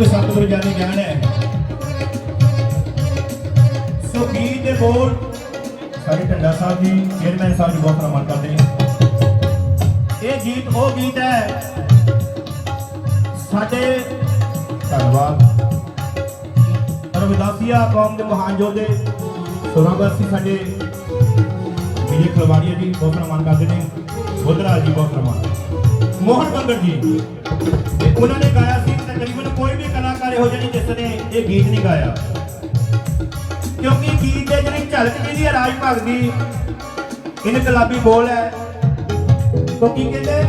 ਵੀ ਸਤਿਗੁਰ ਗਿਆਨੀ ਗਿਆਨ ਹੈ। ਸੋ ਗੀਤ ਬੋਲ? ਸਾਰੇ ਢੰਡਾ ਸਾਹਿਬ ਜੀ ਚੇਅਰਮੈਨ ਸਾਹਿਬ ਜੀ ਬਹੁਤ ਨਮਨ ਕਰਦੇ ਹਾਂ ਇਹ ਗੀਤ ਉਹ ਗੀਤ ਹੈ। ਸਾਡੇ ਧੰਨਵਾਦ। ਰਵਿਦਾਸੀਆ ਕੌਮ ਦੇ ਮਹਾਨ ਯੋਧੇ ਸੁਰਾਂਗਰਸੀ ਸਾਡੇ। ਵਿਜੇ ਖਲਵਾੜੀਆ ਜੀ ਬਹੁਤ ਨਮਨ ਕਰਦੇ ਨੇ। ਬੁੱਧਰਾਜ ਜੀ ਬਹੁਤ ਨਮਨ ਮੋਹਨ ਬੰਗੜ ਜੀ। ਉਹਨਾਂ ਨੇ ਗਾਇਆ ਸੀ ਤਕਰੀਬਨ ਕੋਈ ਵੀ ਕਲਾਕਾਰ ਇਹੋ ਜਿਹੇ ਜਿਸ ਨੇ ਇਹ ਗੀਤ ਨਹੀਂ ਗਾਇਆ। ਕਿਉਂਕਿ ਗੀਤ ਦੇ ਜਿਹੜੀ ਝਲਕ ਜਿਹਦੀ ਰਾਜ ਭਗਤੀ ਇਨਕਲਾਬੀ ਬੋਲ ਹੈ। ਕਿਉਂਕਿ ਕਹਿੰਦੇ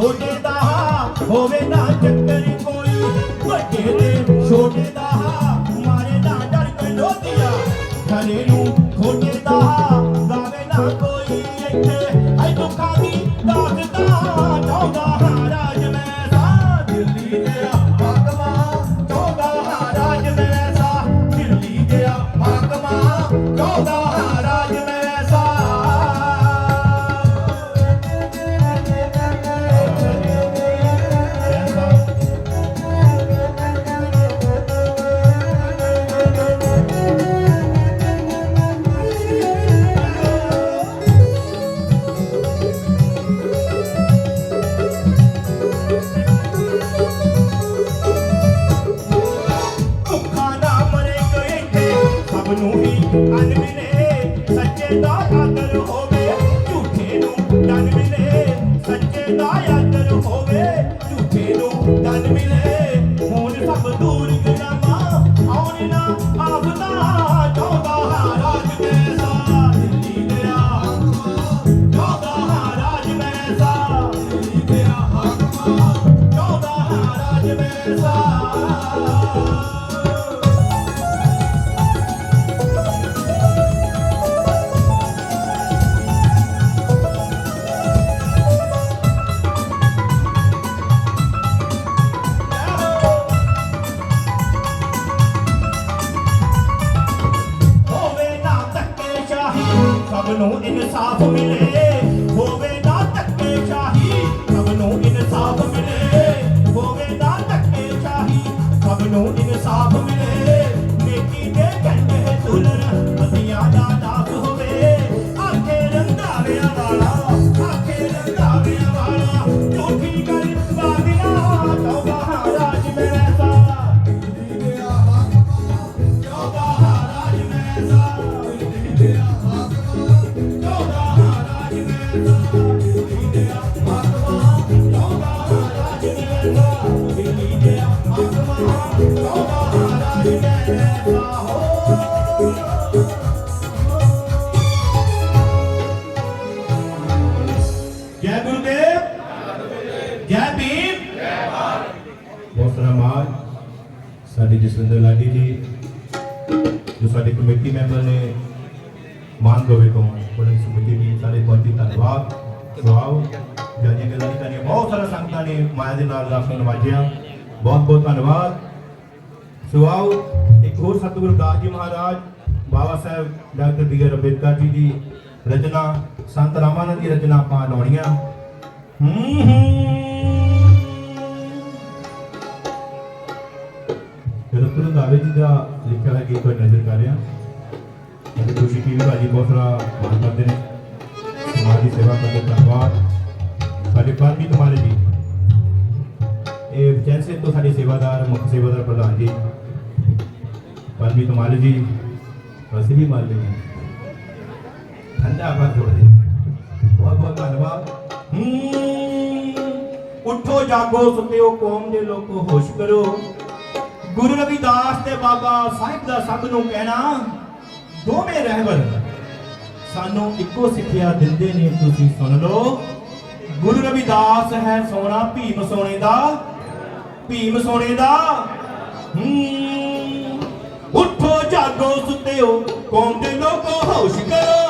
ਛੋਟੇ ਦਾ ਹੋਵੇ ਨਾ ਚੱਕਰ ਕੋਈ ਵੱਡੇ ਦੇ ਛੋਟੇ universal ਜਸਵਿੰਦਰ ਲਾਡੀ ਜੀ, ਜੋ ਸਾਡੇ ਕਮੇਟੀ ਮੈਂਬਰ ਨੇ ਮਾਨ ਗੋਵੇ ਤੋਂ ਕੋਲੇ ਸਮਿਤੀ ਦੀ ਸਾਰੇ ਪਾਰਟੀ ਧੰਨਵਾਦ ਸਵਾਗਤ ਜਿਹੜੀਆਂ ਗੱਲਾਂ ਕਰੀਆਂ ਬਹੁਤ ਸਾਰਾ ਸੰਗਤਾਂ ਨੇ ਮਾਇਆ ਦੇ ਨਾਲ ਆਪ ਨੂੰ ਨਵਾਜਿਆ। ਬਹੁਤ ਬਹੁਤ ਧੰਨਵਾਦ। ਸਵਾਗਤ ਇੱਕ ਹੋਰ Satguru Das ji Maharaj, Baba Sahib doctor B R Ambedkar ji ਦੀ ਰਚਨਾ, ਸੰਤ ਰਾਮਾਨੰਦ ਦੀ ਰਚਨਾ ਆਪਾਂ ਲਾਉਣੀਆਂ। ਹੂੰ ਹੂੰ। ਦਾ ਲਿਖਿਆ ਹੋਇਆ ਗੀਤ ਕੋਈ ਨਜ਼ਰ ਕਰ ਰਿਹਾ। ਅਤੇ ਖੁਸ਼ੀ ਟੀਵੀ ਭਾਜੀ ਬਹੁਤ ਸਾਰਾ ਮਾਨ ਕਰਦੇ ਨੇ। ਸਮਾਜ ਦੀ ਸੇਵਾ ਕਰਦੇ ਧੰਨਵਾਦ। ਸਾਡੇ ਪਰਮਜੀਤ ਮਾਲੇ ਜੀ, ਇਹ ਜੈਸੇ ਤੋਂ ਸਾਡੇ ਸੇਵਾਦਾਰ, ਮੁੱਖ ਸੇਵਾਦਾਰ ਪ੍ਰਧਾਨ ਜੀ। ਪਰਮਜੀਤ ਮਾਲੇ ਜੀ, ਅਸੀਂ ਵੀ ਮਾਲੇ ਜੀ ਠੰਡਾ ਪਰ ਥੋੜਾ ਜੀ ਬਹੁਤ ਬਹੁਤ ਧੰਨਵਾਦ। ਹੂੰ, ਉੱਠੋ, ਜਾਗੋ ਸੁਤਿਓ ਕੌਮ ਦੇ ਲੋਕੋ, ਹੋਸ਼ ਕਰੋ। ਗੁਰੂ ਰਵਿਦਾਸ ਤੇ ਬਾਬਾ ਸਾਹਿਬ ਦਾ ਸਭ ਨੂੰ ਕਹਿਣਾ, ਦੋਵੇਂ ਰਹਿਬਰ, ਸਾਨੂੰ ਇੱਕੋ ਸਿੱਖਿਆ ਦਿੰਦੇ ਨੇ, ਤੁਸੀਂ ਸੁਣ ਲਓ। ਗੁਰੂ ਰਵਿਦਾਸ ਹੈ ਸੋਨਾ ਭੀਮ ਸੋਨੇ ਦਾ, ਭੀਮ ਸੋਨੇ ਦਾ। ਹੂੰ, ਉੱਠੋ ਜਾਗੋ ਸੁੱਤਿਓ ਕੌਮ ਦੇ ਲੋਕੋ ਹੋਸ਼ ਕਰੋ।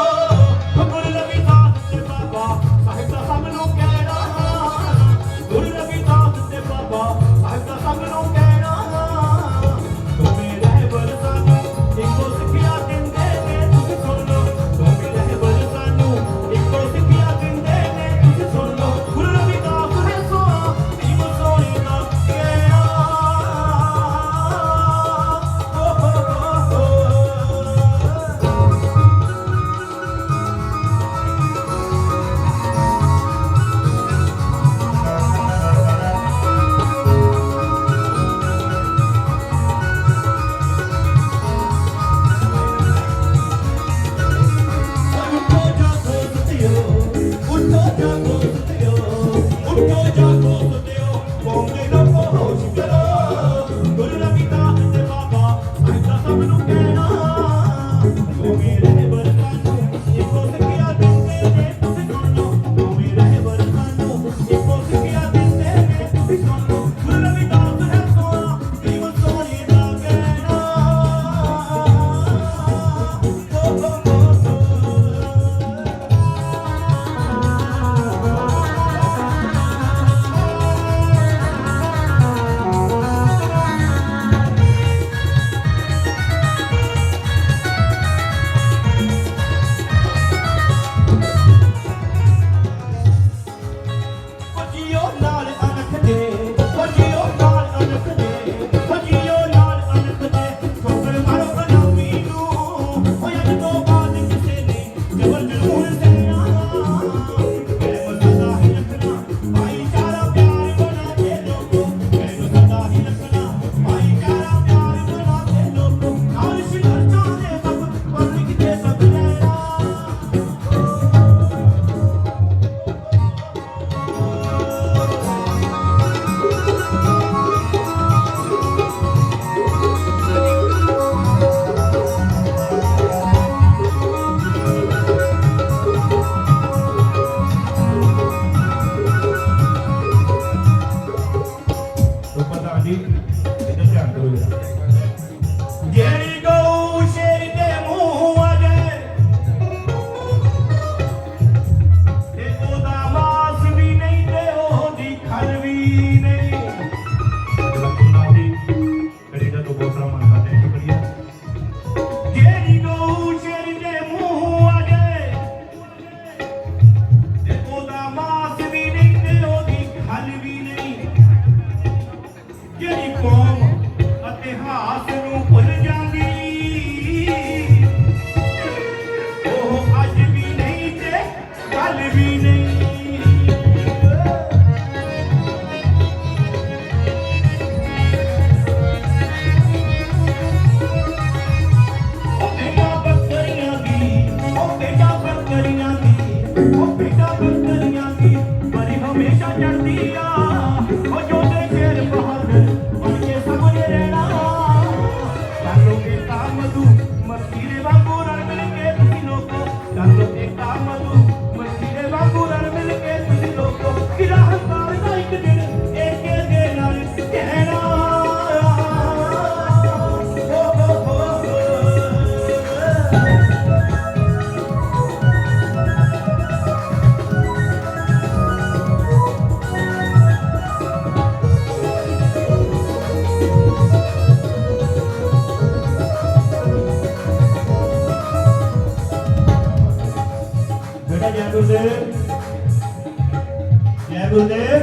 ਗੁਰਦੇਵ?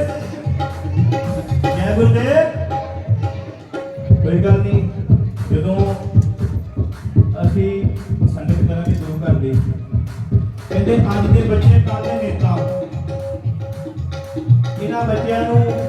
ਜੈ ਗੁਰਦੇਵ? ਕੋਈ ਗੱਲ ਨਹੀਂ। ਜਦੋਂ ਅਸੀਂ ਸੰਗਤ ਕਰਾਂਗੇ ਗੁਰੂ ਘਰ ਦੀ। ਕਹਿੰਦੇ ਅੱਜ ਦੇ ਬੱਚੇ ਕੱਲ੍ਹ ਦੇ ਨੇਤਾ। ਇਹਨਾਂ ਬੱਚਿਆਂ ਨੂੰ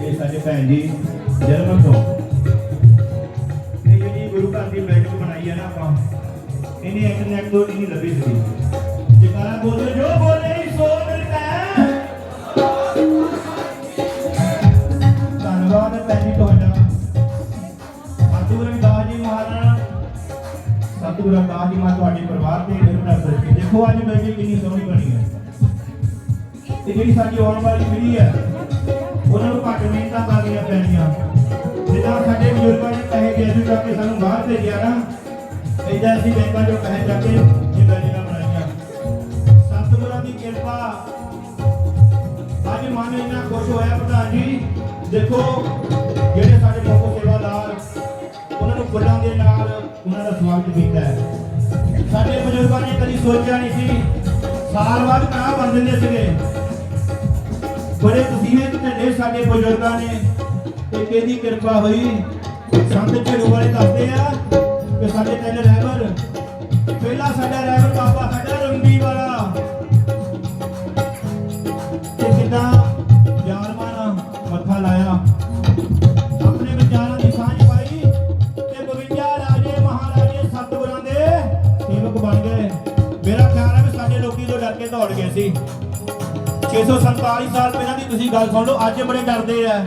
ਇਹ ਸਾਡੇ ਭੈਣ ਜੀ ਜਰਮਨ ਤੋਂ ਇਹ ਜਿਹੜੀ ਗੁਰੂ ਘਰ ਦੀ ਬਿਲਡਿੰਗ ਬਣਾਈ ਹੈ ਨਾ ਆਪਾਂ, ਇਹਨੇ ਇੰਟਰਨੈਟ ਤੋਂ ਨਹੀਂ ਲੱਭੀ ਸੀ। ਜਕਾਰਾ ਬੋਲੋ, ਜੋ ਬੋਲੇ ਸੋ ਮਿਲਦਾ ਧੰਨਵਾਦ ਭੈਣ ਜੀ ਤੁਹਾਡਾ। ਸਤਿਗੁਰੂ ਰਵਿਦਾਸ ਜੀ ਮਹਾਰਾਜ, ਸਤਿਗੁਰੂ ਰਵਿਦਾਸ ਜੀ ਮਹਾਰਾਜ ਤੁਹਾਡੇ ਪਰਿਵਾਰ ਤੇ ਨਿਰਭਰ ਕਰਕੇ ਦੇਖੋ ਅੱਜ ਬਿਲਡਿੰਗ ਕਿੰਨੀ ਸੋਹਣੀ ਬਣੀ ਹੈ। ਤੇ ਜਿਹੜੀ ਸਾਡੀ ਆਉਣ ਵਾਲੀ ਪੀੜ੍ਹੀ ਹੈ ਉਹਨਾਂ ਨੂੰ ਘੱਟ ਮਿਹਨਤਾਂ ਕਰਨੀਆਂ ਪੈਣੀਆਂ। ਜਿੱਦਾਂ ਸਾਡੇ ਬਜ਼ੁਰਗਾਂ ਨੇ ਪੈਸੇ ਗੈਸ ਚੱਕ ਕੇ ਸਾਨੂੰ ਬਾਹਰ ਭੇਜਿਆ ਨਾ, ਏਦਾਂ ਅਸੀਂ ਬੈਂਕਾਂ ਚੋਂ ਪੈਸੇ ਚੱਕ ਕੇ ਇਹ ਬਿਲਡਿੰਗਾਂ ਬਣਾਈਆਂ। ਸਤਿਗੁਰਾਂ ਦੀ ਕਿਰਪਾ। ਅੱਜ ਮਨ ਇੰਨਾ ਖੁਸ਼ ਹੋਇਆ ਪ੍ਰਧਾਨ ਜੀ, ਦੇਖੋ ਜਿਹੜੇ ਸਾਡੇ ਮੁੱਖ ਸੇਵਾਦਾਰ, ਉਹਨਾਂ ਨੂੰ ਫੁੱਲਾਂ ਦੇ ਨਾਲ ਉਹਨਾਂ ਦਾ ਸਵਾਗਤ ਕੀਤਾ ਹੈ। ਸਾਡੇ ਬਜ਼ੁਰਗਾਂ ਨੇ ਕਦੀ ਸੋਚਿਆ ਨਹੀਂ ਸੀ, ਸਾਲ ਬਾਅਦ ਕਾ ਬਣ ਦਿੰਦੇ ਸੀਗੇ। ਬੜੇ ਤਸੀਹੇ ਝੰਡੇ ਸਾਡੇ ਬਜ਼ੁਰਗਾਂ ਨੇ ਤੇ ਕਿਹਦੀ ਕਿਰਪਾ ਹੋਈ? ਸੰਤ ਝੜੂ ਵਾਲੇ ਦੱਸਦੇ ਆ ਕਿ ਸਾਡੇ ਤਿੰਨ ਰਹਿਬਰ ਗੱਲ ਸੁਣ ਲਓ ਅੱਜ ਬੜੇ ਡਰਦੇ ਆ।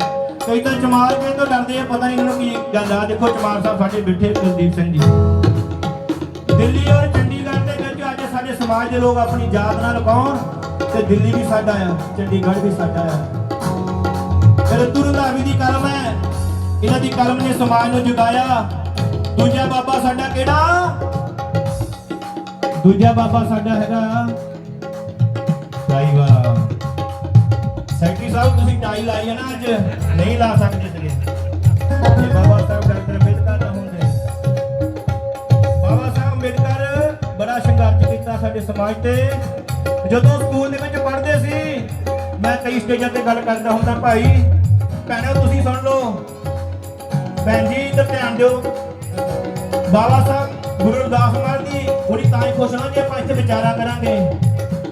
ਕਈ ਤਾਂ ਚਮਾਰ ਕੇ ਤੋਂ ਡਰਦੇ ਆ, ਪਤਾ ਨਹੀਂ ਇਹਨਾਂ ਨੂੰ ਕੀ ਗੱਲ ਆ। ਦੇਖੋ ਚਮਾਰ ਸਾਹਿਬ ਸਾਡੇ ਬੈਠੇ, ਕੁਲਦੀਪ ਸਿੰਘ ਜੀ। ਦਿੱਲੀ ਔਰ ਚੰਡੀਗੜ੍ਹ ਦੇ ਵਿੱਚ ਅੱਜ ਸਾਡੇ ਸਮਾਜ ਦੇ ਲੋਕ ਆਪਣੀ ਜਾਤ ਨਾਲ ਲਗਾਉਣ ਤੇ ਦਿੱਲੀ ਵੀ ਸਾਡਾ ਆ, ਚੰਡੀਗੜ੍ਹ ਵੀ ਸਾਡਾ ਆ। ਫਿਰ ਤੁਰੰਦਾਵੀ ਦੀ ਕਲਮ ਹੈ। ਇਹਨਾਂ ਦੀ ਕਲਮ ਨੇ ਸਮਾਜ ਨੂੰ ਜਗਾਇਆ। ਦੂਜਾ ਬਾਬਾ ਸਾਡਾ ਕਿਹੜਾ? ਦੂਜਾ ਬਾਬਾ ਸਾਡਾ ਹੈਗਾ। ਟਾਈ ਸਾਹਿਬ, ਤੁਸੀਂ ਟਾਈ ਲਾਈ ਹੈ ਨਾ ਅੱਜ। ਨਹੀਂ ਲਾ ਸਕਦੇ ਸੀਗੇ। ਜੇ ਬਾਬਾ ਸਾਹਿਬ ਡਾਕਟਰ ਅੰਬੇਦਕਰ ਨਾ ਹੁੰਦੇ ਬਾਬਾ ਸਾਹਿਬ ਅੰਬੇਦਕਰ ਬੜਾ ਸੰਘਰਸ਼ ਕੀਤਾ ਸਾਡੇ ਸਮਾਜ ਤੇ। ਜਦੋਂ ਸਕੂਲ ਦੇ ਵਿੱਚ ਪੜ੍ਹਦੇ ਸੀ, ਮੈਂ ਕਈ ਸਟੇਜਾਂ ਤੇ ਗੱਲ ਕਰਦਾ ਹੁੰਦਾ, ਭਾਈ, ਭੈਣੋ, ਤੁਸੀਂ ਸੁਣ ਲਓ। ਭੈਣ ਜੀ, ਇੱਧਰ ਧਿਆਨ ਦਿਓ। ਬਾਬਾ ਸਾਹਿਬ, ਗੁਰੂ ਰਵਿਦਾਸ ਮਹਾਰਾਜ ਦੀ ਥੋੜੀ ਤਾਂ ਹੀ ਖੁਸ਼ ਹਾਂ ਜੇ ਆਪਾਂ ਇੱਥੇ ਵਿਚਾਰਾ ਕਰਾਂਗੇ।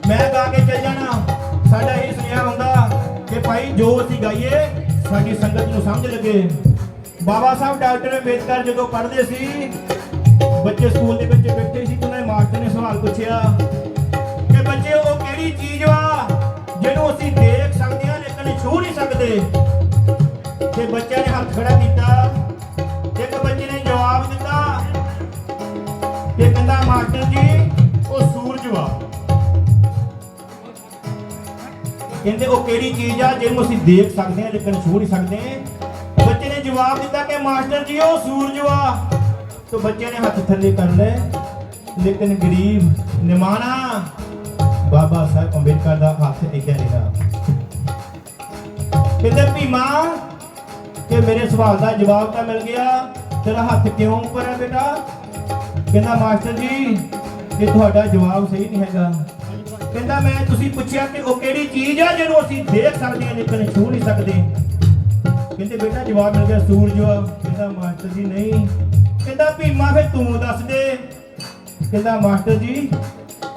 ਮੈਂ ਗਾ ਕੇ ਚੱਲ ਜਾਣਾ। ਸਾਡਾ ਇਹ ਸੁਨੇਹਾ ਹੁੰਦਾ ਭਾਈ, ਜੋ ਅਸੀਂ ਗਾਈਏ, ਸਾਡੀ ਸੰਗਤ ਨੂੰ ਸਮਝ ਲੱਗੇ। ਬਾਬਾ ਸਾਹਿਬ, ਡਾਕਟਰ ਅੰਬੇਦਕਰ ਜਦੋਂ ਪੜ੍ਹਦੇ ਸੀ, ਬੱਚੇ ਸਕੂਲ ਦੇ ਵਿੱਚ ਬੈਠੇ ਸੀ, ਉਹਨਾਂ ਦੇ ਮਾਸਟਰ ਨੇ ਸਵਾਲ ਪੁੱਛਿਆ ਕਿ ਬੱਚੇ, ਉਹ ਕਿਹੜੀ ਚੀਜ਼ ਵਾ ਜਿਹਨੂੰ ਅਸੀਂ ਦੇਖ ਸਕਦੇ ਹਾਂ, ਲੇਕਿਨ ਛੂ ਨਹੀਂ ਸਕਦੇ? ਤੇ ਬੱਚਿਆਂ ਨੇ ਹੱਥ ਖੜਾ ਕੀਤਾ। ਕਹਿੰਦੇ ਉਹ ਕਿਹੜੀ ਚੀਜ਼ ਆ ਜਿਹਨੂੰ ਅਸੀਂ ਦੇਖ ਸਕਦੇ ਹਾਂ, ਲੇਕਿਨ ਛੂ ਨਹੀਂ ਸਕਦੇ। ਬੱਚੇ ਨੇ ਜਵਾਬ ਦਿੱਤਾ ਕਿ ਮਾਸਟਰ ਜੀ, ਉਹ ਸੂਰਜ ਵਾ। ਤੇ ਬੱਚੇ ਨੇ ਹੱਥ ਥੱਲੇ ਕਰ ਲਏ। ਲੇਕਿਨ ਗਰੀਬ ਨਿਮਾਣਾ, ਬਾਬਾ ਸਾਹਿਬ ਅੰਬੇਦਕਰ ਦਾ ਹੱਥ ਇੱਥੇ ਰਿਹਾ। ਕਹਿੰਦੇ, ਭੀਮਾ, ਕਿ ਮੇਰੇ ਸਵਾਲ ਦਾ ਜਵਾਬ ਤਾਂ ਮਿਲ ਗਿਆ, ਤੇਰਾ ਹੱਥ ਕਿਉਂ ਉੱਪਰ ਹੈ ਬੇਟਾ? ਕਹਿੰਦਾ, ਮਾਸਟਰ ਜੀ, ਇਹ ਤੁਹਾਡਾ ਜਵਾਬ ਸਹੀ ਨਹੀਂ ਹੈਗਾ। ਕਹਿੰਦਾ ਮੈਂ ਤੁਸੀਂ ਪੁੱਛਿਆ ਕਿ ਉਹ ਕਿਹੜੀ ਚੀਜ਼ ਆ ਜਿਹਨੂੰ ਅਸੀਂ ਦੇਖ ਸਕਦੇ ਹਾਂ, ਲੇਕਿਨ ਛੂ ਨਹੀਂ ਸਕਦੇ। ਕਹਿੰਦੇ ਬੇਟਾ ਜਵਾਬ ਮਿਲ ਗਿਆ, ਸੂਰਜ। ਕਹਿੰਦਾ, ਮਾਸਟਰ ਜੀ, ਨਹੀਂ। ਕਹਿੰਦਾ, ਭੀਮਾ, ਫਿਰ ਤੂੰ ਦੱਸ ਦੇ। ਕਹਿੰਦਾ, ਮਾਸਟਰ ਜੀ,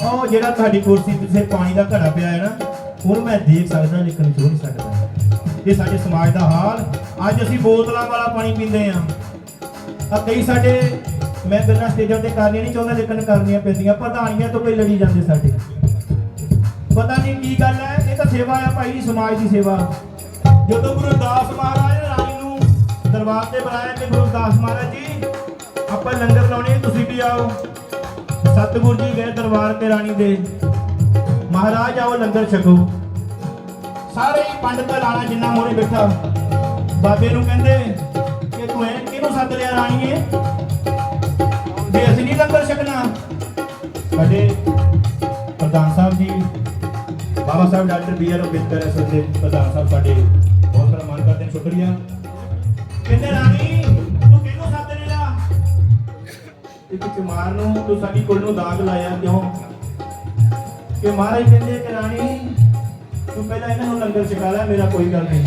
ਉਹ ਜਿਹੜਾ ਤੁਹਾਡੀ ਕੁਰਸੀ ਪਿੱਛੇ ਪਾਣੀ ਦਾ ਘੜਾ ਪਿਆ ਹੈ ਨਾ, ਉਹਨੂੰ ਮੈਂ ਦੇਖ ਸਕਦਾ, ਲੇਕਿਨ ਛੂ ਨਹੀਂ ਸਕਦਾ। ਇਹ ਸਾਡੇ ਸਮਾਜ ਦਾ ਹਾਲ। ਅੱਜ ਅਸੀਂ ਬੋਤਲਾਂ ਵਾਲਾ ਪਾਣੀ ਪੀਂਦੇ ਆ ਆ ਕਈ ਸਾਡੇ, ਮੈਂ ਗੱਲਾਂ ਸਟੇਜਾਂ ਤੇ ਕਰਨੀਆਂ ਨਹੀਂ ਚਾਹੁੰਦਾ, ਲੇਕਿਨ ਕਰਨੀਆਂ ਪੈਂਦੀਆਂ। ਪ੍ਰਧਾਨੀਆਂ ਤੋਂ ਕੋਈ ਲੜੀ ਜਾਂਦੇ ਸਾਡੇ। ਗੱਲ ਹੈ, ਇਹ ਤਾਂ ਸੇਵਾ ਆ ਭਾਈ ਸਮਾਜ ਦੀ ਸੇਵਾ। ਜਦੋਂ ਗੁਰੂ ਦਾਸ ਮਹਾਰਾਜ ਰਾਣੀ ਨੂੰ ਦਰਬਾਰ ਤੇ ਬੁਲਾਇਆ ਕਿ ਗੁਰੂ ਦਾਸ ਮਹਾਰਾਜ ਜੀ, ਆਪਾਂ ਲੰਗਰ ਲਾਉਣੇ ਤੁਸੀਂ ਵੀ ਆਓ। ਸਤਿਗੁਰ ਜੀ ਗਏ ਦਰਬਾਰ ਤੇ ਰਾਣੀ ਦੇ। ਮਹਾਰਾਜ ਆਓ, ਲੰਗਰ ਛਕੋ। ਸਾਰੇ ਹੀ ਪੰਡਤ ਲਾਣਾ ਜਿੰਨਾ ਮੋਰੇ ਬੈਠਾ। ਬਾਬੇ ਨੂੰ ਕਹਿੰਦੇ ਕਿ ਤੂੰ ਐ ਕਿਹਨੂੰ ਸੱਦ ਲਿਆ ਰਾਣੀਏ ਵੀ ਅਸੀਂ ਨਹੀਂ ਲੰਗਰ ਛਕਣਾ। ਸਾਡੇ ਪ੍ਰਧਾਨ Sahib ji Baba Sahib, doctor B R Ambedkar SS ਦੇ ਪ੍ਰਧਾਨ ਸਾਹਿਬ ਸਾਡੇ। ਬਹੁਤ ਸਾਰਾ ਮਾਨ ਕਰਦੇ ਨੇ ਸ਼ੁਕਰੀਆ। ਕਹਿੰਦੇ ਰਾਣੀ? ਤੂੰ ਕਿਹਨੂੰ ਸੱਦ ਲਿਆ? ਇੱਕ ਚਮਾਰ ਨੂੰ, ਤੂੰ ਸਾਡੀ ਕੁਲ ਨੂੰ ਦਾਗ ਲਾਇਆ, ਕਿਉਂ? ਕਿ ਮਹਾਰਾਜ ਕਹਿੰਦੇ ਕਿ ਰਾਣੀ, ਤੂੰ ਪਹਿਲਾਂ ਇਹਨਾਂ ਨੂੰ ਲੰਗਰ ਛਕਾ ਲੈ, ਮੇਰਾ ਕੋਈ ਗੱਲ ਨਹੀਂ।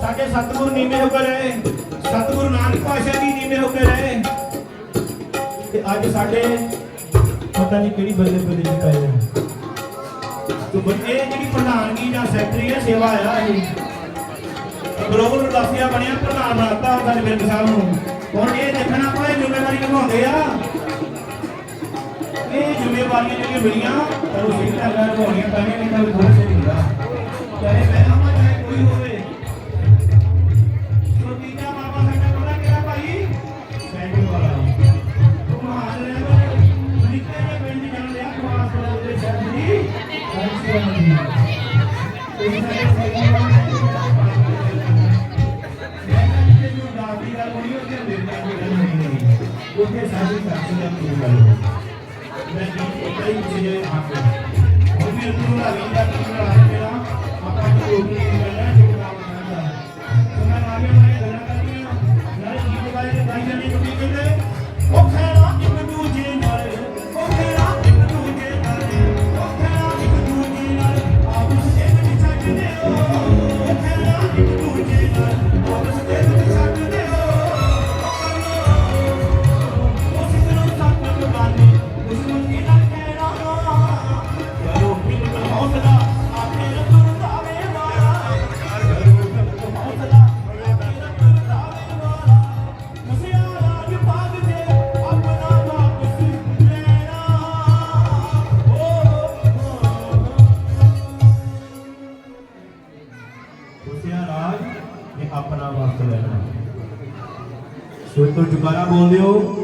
ਸਾਡੇ ਸਤਿਗੁਰ ਨੀਵੇਂ ਹੋ ਕੇ ਰਹੇ। ਸਤਿਗੁਰੂ ਨਾਨਕ ਪਾਸ਼ਾ ਜੀ ਨੀਵੇਂ ਹੋ ਕੇ ਰਹੇ। ਤੇ ਅੱਜ ਸਾਡੇ, ਪਤਾ ਨਹੀਂ ਕਿਹੜੀ ਬੱਲੇ ਬੱਲੇ ਚ ਪਏ ਆ ਤੂੰ ਜਿਹੜੀ ਪ੍ਰਧਾਨਗੀ ਜਾਂ ਸੈਕਟਰੀ ਹੈ ਸੇਵਾ ਆ ਇਹ। ਗਲੋਬਲ ਰਦਾਸੀਆ ਬਣਿਆ, ਪ੍ਰਧਾਨ ਬਣਾਤਾ ਸਾਡੇ ਬਿਰਦ ਸਾਹਿਬ ਨੂੰ। ਹੁਣ ਇਹ ਦੇਖਣਾ ਆਪਾਂ, ਇਹ ਜ਼ਿੰਮੇਵਾਰੀ ਨਿਭਾਉਂਦੇ ਆ? ਇਹ ਜ਼ਿੰਮੇਵਾਰੀਆਂ ਜਿਹੜੀਆਂ ਮਿਲੀਆਂ ਉਹ ਸਹੀ ਨਾਲ ਨਿਭਾਉਣੀਆਂ ਪੈਣੀਆਂ ਨਹੀਂ ਤਾਂ ਥੋੜਾ ਸੇ ਨਹੀਂ ਹੁੰਦਾ ਚਾਹੇ ਉੱਥੇ ਸਾਡੀ ਸਾਥੀ ਦਾ ਕੋਈ ਗੱਲ ਮੈਂ ਜੀ ਕਈ ਚੀਜ਼ਾਂ ਆਪ ਉਹ ਵੀ ਅਤੁਲ ਦਾ ਵੀ ਦਾ ਕੀ ਬਣਾ ਮੇਰਾ ਆਪਾਂ ਨੂੰ ਉਹ ਵੀ ਕਰਨਾ ਤੋਂ